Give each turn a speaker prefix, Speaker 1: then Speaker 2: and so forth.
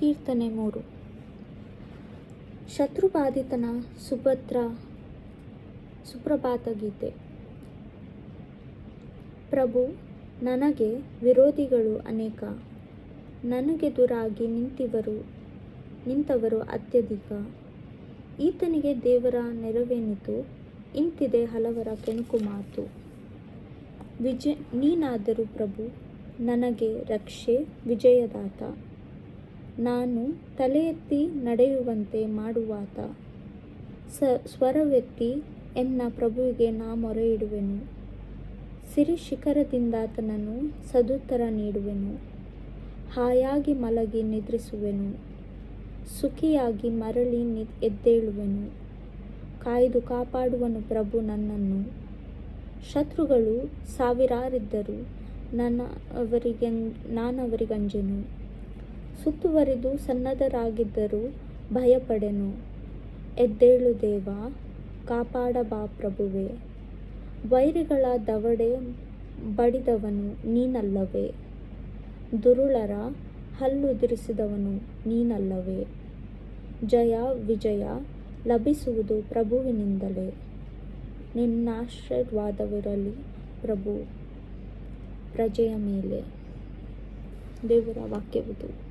Speaker 1: ಕೀರ್ತನೆ ಮೂರು. ಶತ್ರುಬಾಧಿತನ ಸುಭದ್ರ ಸುಪ್ರಭಾತ ಗೀತೆ. ಪ್ರಭು, ನನಗೆ ವಿರೋಧಿಗಳು ಅನೇಕ. ನನಗೆದುರಾಗಿ ನಿಂತಿವರು, ನಿಂತವರು ಅತ್ಯಧಿಕ. ಈತನಿಗೆ ದೇವರ ನೆರವೇನಿತು, ಇಂತಿದೆ ಹಲವರ ಕೆಣಕು ಮಾತು. ವಿಜಯ ನೀನಾದರೂ ಪ್ರಭು, ನನಗೆ ರಕ್ಷೆ ವಿಜಯದಾತ. ನಾನು ತಲೆ ಎತ್ತಿ ನಡೆಯುವಂತೆ ಮಾಡುವಾತ. ಸ, ಸ್ವರವೆತ್ತಿ ಎನ್ನ ಪ್ರಭುವಿಗೆ ನಾ ಮೊರೆ ಇಡುವೆನು ಸಿರಿ ಶಿಖರದಿಂದಾತನನ್ನು ಸದುತ್ತರ ನೀಡುವೆನು. ಹಾಯಾಗಿ ಮಲಗಿ ನಿದ್ರಿಸುವೆನು. ಸುಖಿಯಾಗಿ ಮರಳಿ ನಿ, ಎದ್ದೇಳುವೆನು. ಕಾಯ್ದು ಕಾಪಾಡುವನು ಪ್ರಭು ನನ್ನನ್ನು. ಶತ್ರುಗಳು ಸಾವಿರಾರಿದ್ದರು ನನ್ನ ಅವರಿಗೆ, ನಾನವರಿಗಂಜೆನು. ಸುತ್ತುವರಿದು ಸನ್ನದ್ಧರಾಗಿದ್ದರೂ ಭಯಪಡೆನು. ಎದ್ದೇಳು ದೇವ, ಕಾಪಾಡಬಾ ಪ್ರಭುವೆ. ವೈರಿಗಳ ದವಡೆ ಬಡಿದವನು ನೀನಲ್ಲವೇ. ದುರುಳರ ಹಲ್ಲುದುರಿಸಿದವನು ನೀನಲ್ಲವೇ. ಜಯ, ವಿಜಯ ಲಭಿಸುವುದು ಪ್ರಭುವಿನಿಂದಲೇ. ನಿನ್ನಾಶೀರ್ವಾದವಿರಲಿ ಪ್ರಭು, ಪ್ರಜೆಯ ಮೇಲೆ. ದೇವರ ವಾಕ್ಯವಿದು.